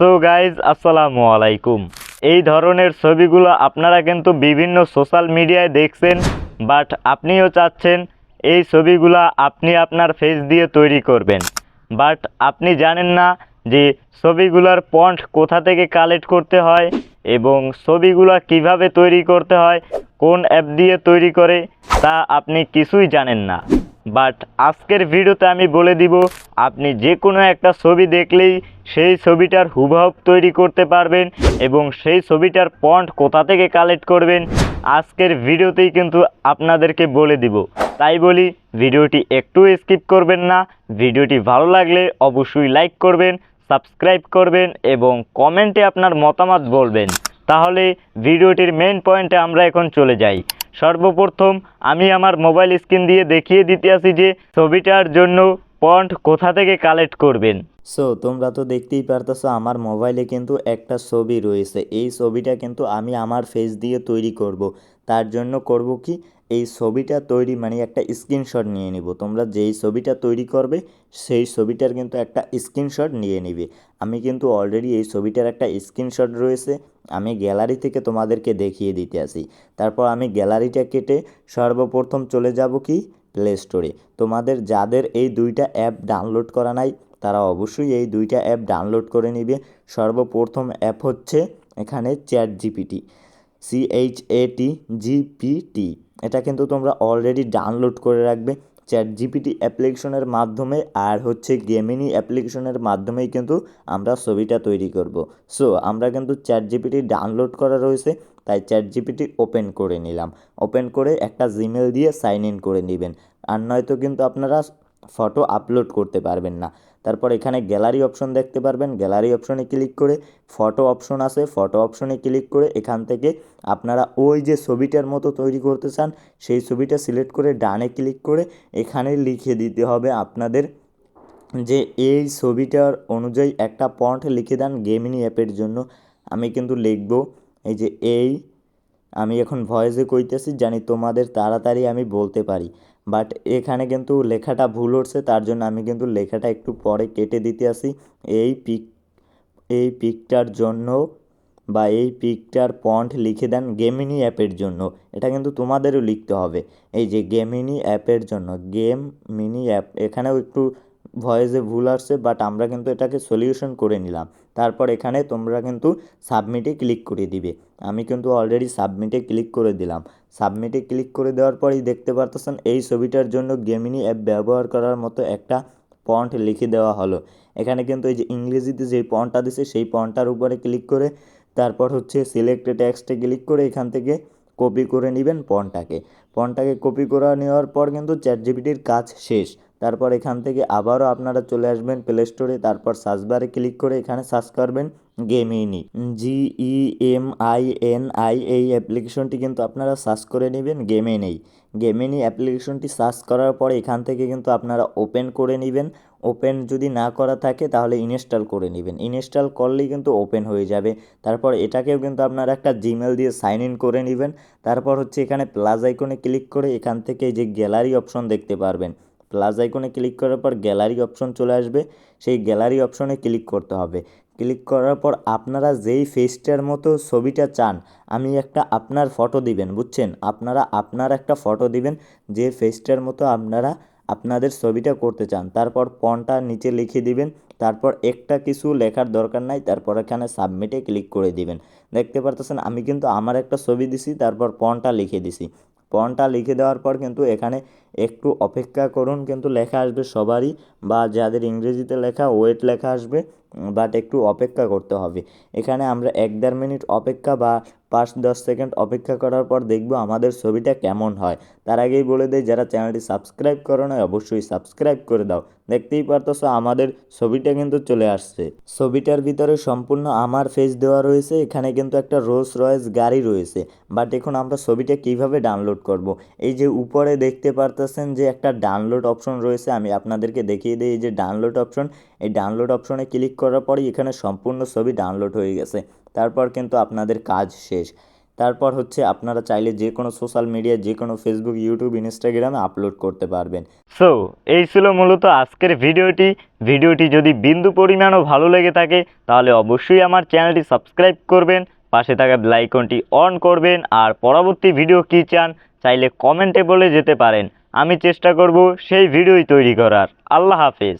তো গাইজ আসসালামু আলাইকুম। এই ধরনের ছবিগুলো আপনারা কিন্তু বিভিন্ন সোশ্যাল মিডিয়ায় দেখছেন বাট আপনিও চাচ্ছেন এই ছবিগুলো আপনি আপনার ফেস দিয়ে তৈরি করবেন। বাট আপনি জানেন না যে ছবিগুলোর পন্ট কোথা থেকে কালেক্ট করতে হয় এবং ছবিগুলো কীভাবে তৈরি করতে হয়, কোন অ্যাপ দিয়ে তৈরি করে, তা আপনি কিছুই জানেন না। বাট আজকের ভিডিওতে আমি বলে দিব, আপনি যে কোনো একটা ছবি দেখলেই সেই ছবিটার হুবহু তৈরি করতে পারবেন এবং সেই ছবিটার পন্ট কোথা থেকে কালেক্ট করবেন আজকের ভিডিওতেই কিন্তু আপনাদেরকে বলে দিব। তাই বলি, ভিডিওটি একটু স্কিপ করবেন না, ভিডিওটি ভালো লাগলে অবশ্যই লাইক করবেন, সাবস্ক্রাইব করবেন এবং কমেন্টে আপনার মতামত বলবেন। তাহলে ভিডিওটির মেন পয়েন্টে আমরা এখন চলে যাই। সর্বপ্রথম আমি আমার মোবাইল স্ক্রিন দিয়ে দেখিয়ে দিতে আসি যে ছবিটার জন্য পয়েন্ট কোথা থেকে কালেক্ট করবেন। সো তোমরা তো দেখতেই পারতেছো আমার মোবাইলে কিন্তু একটা ছবি রয়েছে। এই ছবিটা কিন্তু আমি আমার ফেস দিয়ে তৈরি করব। তার জন্য করব কি? এই ছবিটা তৈরি মানে একটা স্ক্রিনশট নিয়ে নিব। তোমরা যেই ছবিটা তৈরি করবে, সেই ছবিটার কিন্তু একটা স্ক্রিনশট নিয়ে নিবে। আমি কিন্তু অলরেডি এই ছবিটার একটা স্ক্রিনশট রয়েছে, আমি গ্যালারি থেকে তোমাদেরকে দেখিয়ে দিতে আসি। তারপর আমি গ্যালারিটা কেটে সর্বপ্রথম চলে যাব কি? প্লে স্টোরে তোমাদের যাদের এই দুইটা অ্যাপ ডাউনলোড করা নাই, তারা অবশ্যই এই দুইটা অ্যাপ ডাউনলোড করে নিবে। সর্বপ্রথম অ্যাপ হচ্ছে এখানে chat GPT C H A T GPT এটা কিন্তু তোমরা অলরেডি ডাউনলোড করে রাখবে চ্যাট জিপিটি অ্যাপ্লিকেশনের মাধ্যমে আর হচ্ছে গেমিনি অ্যাপ্লিকেশনের মাধ্যমেই কিন্তু আমরা ছবিটা তৈরি করব। সো আমরা কিন্তু চ্যাট জিপিটি ডাউনলোড করা রয়েছে, তাই চ্যাট জিপিটি ওপেন করে নিলাম। ওপেন করে একটা জিমেল দিয়ে সাইন ইন করে নেবেন। আর নয়তো কিন্তু আপনারা ফটো আপলোড করতে পারবেন না। তারপর এখানে গ্যালারি অপশন দেখতে পারবেন। গ্যালারি অপশনে ক্লিক করে ফটো অপশন আছে। ফটো অপশনে ক্লিক করে এখান থেকে আপনারা ওই যে ছবিটার মতো তৈরি করতে চান, সেই ছবিটা সিলেক্ট করে ডানে ক্লিক করে এখানে লিখে দিতে হবে আপনাদের যে এই ছবিটার অনুযায়ী একটা পন্ট লিখে দেন গেমিনি অ্যাপের জন্য। আমি কিন্তু লিখব এই যে এই, আমি এখন ভয়েসে কইতেছি, জানি তোমাদের তাড়াতাড়ি আমি বলতে পারি। বাট এখানে কিন্তু লেখাটা ভুল হচ্ছে তার জন্য আমি কিন্তু লেখাটা একটু পরে কেটে দিতে আসি। এই পিক এই পিকটার জন্য বা এই পিকটার পন্ট লিখে দেন গেমিনি অ্যাপের জন্য। এটা কিন্তু তোমাদেরও লিখতে হবে। এই যে গেমিনি অ্যাপের জন্য গেম মিনি অ্যাপ এখানেও একটু ভয়েসে ভুল আসছে বাট আমরা কিন্তু এটাকে সলিউশন করে নিলাম। তারপর এখানে তোমরা কিন্তু সাবমিটে ক্লিক করে দিবে। আমি কিন্তু অলরেডি সাবমিটে ক্লিক করে দিলাম। সাবমিটে ক্লিক করে দেওয়ার পরেই দেখতে পারতেছেন এই ছবিটার জন্য গেমিনি অ্যাপ ব্যবহার করার মতো একটা পন্ট লিখে দেওয়া হলো। এখানে কিন্তু এই যে ইংরেজিতে যেই পন্টটা দিছে, সেই পন্টটার উপরে ক্লিক করে, তারপর হচ্ছে সিলেক্ট টেক্সটে ক্লিক করে এখান থেকে কপি করে নেবেন পন্টটাকে। পন্টটাকে কপি করে নেওয়ার পর কিন্তু চ্যাট জিপিটির কাজ শেষ। তারপর এখান থেকে আবারও আপনারা চলে আসবেন প্লে স্টোরে তারপর সার্চ বারে ক্লিক করে এখানে সার্চ করবেন Gemini G E M I N I এই অ্যাপ্লিকেশনটি কিন্তু আপনারা সার্চ করে নেবেন গেমে নেই গেমিনি অ্যাপ্লিকেশনটি সার্চ করার পরে এখান থেকে কিন্তু আপনারা ওপেন করে নেবেন। ওপেন যদি না করা থাকে তাহলে ইনস্টল করে নেবেন। ইনস্টল করলেই কিন্তু ওপেন হয়ে যাবে। তারপর এটাকেও কিন্তু আপনারা একটা জিমেল দিয়ে সাইন ইন করে নেবেন। তারপর হচ্ছে এখানে প্লাস আইকনে ক্লিক করে এখান থেকে যে গ্যালারি অপশন দেখতে পারবেন। প্লাস আইকনে ক্লিক করার পর গ্যালারি অপশন চলে আসবে। সেই গ্যালারি অপশনে ক্লিক করতে হবে। ক্লিক করার পর আপনারা যেই ফেসটার মতো ছবিটা চান, আমি একটা আপনার ফটো দিবেন, বুঝছেন? আপনারা আপনার একটা ফটো দিবেন, যে ফেসটার মতো আপনারা আপনাদের ছবিটা করতে চান। তারপর পনটা নিচে লিখে দিবেন, তারপর একটা কিছু লেখার দরকার নাই, তারপর এখানে সাবমিটে ক্লিক করে দিবেন। দেখতে পারতেছেন, আমি কিন্তু আমার একটা ছবি দিছি, তারপর পনটা লিখে দিছি। পনটা লিখে দেওয়ার পর কিন্তু এখানে একটু অপেক্ষা করুন, কিন্তু লেখা আসবে সবারই বা যাদের ইংরেজিতে লেখা, ওয়েট লেখা আসবে। বাট একটু অপেক্ষা করতে হবে। এখানে আমরা এক দেড় মিনিট অপেক্ষা বা পাঁচ দশ সেকেন্ড অপেক্ষা করার পর দেখব আমাদের ছবিটা কেমন হয়। তার আগেই বলে দেয় যারা চ্যানেলটি সাবস্ক্রাইব করো না অবশ্যই সাবস্ক্রাইব করে দাও। দেখতেই পারতেছো আমাদের ছবিটা কিন্তু চলে আসছে। ছবিটার ভিতরে সম্পূর্ণ আমার ফেস দেওয়া রয়েছে, এখানে কিন্তু একটা রোলস রয়েস গাড়ি রয়েছে। বাট এখন আমরা ছবিটা কীভাবে ডাউনলোড করব? এই যে উপরে দেখতে পারতেছেন যে একটা ডাউনলোড অপশন রয়েছে, আমি আপনাদেরকে দেখিয়ে দিই, এই যে ডাউনলোড অপশন এই ডাউনলোড অপশনে ক্লিক করার পরই এখানে সম্পূর্ণ ছবি ডাউনলোড হয়ে গেছে। তারপর কিন্তু আপনাদের কাজ শেষ। তারপর হচ্ছে আপনারা চাইলে যে কোনো সোশ্যাল মিডিয়া যে কোনো ফেসবুক ইউটিউব ইনস্টাগ্রামে আপলোড করতে পারবেন। সো এই ছিল মূলত আজকের ভিডিওটি। ভিডিওটি যদি বিন্দু পরিমাণও ভালো লেগে থাকে, তাহলে অবশ্যই আমার চ্যানেলটি সাবস্ক্রাইব করবেন, পাশে থাকা বেলাইকনটি অন করবেন, আর পরবর্তী ভিডিও কী চান, চাইলে কমেন্টে বলে যেতে পারেন। আমি চেষ্টা করব সেই ভিডিওই তৈরি করার। আল্লাহ হাফেজ।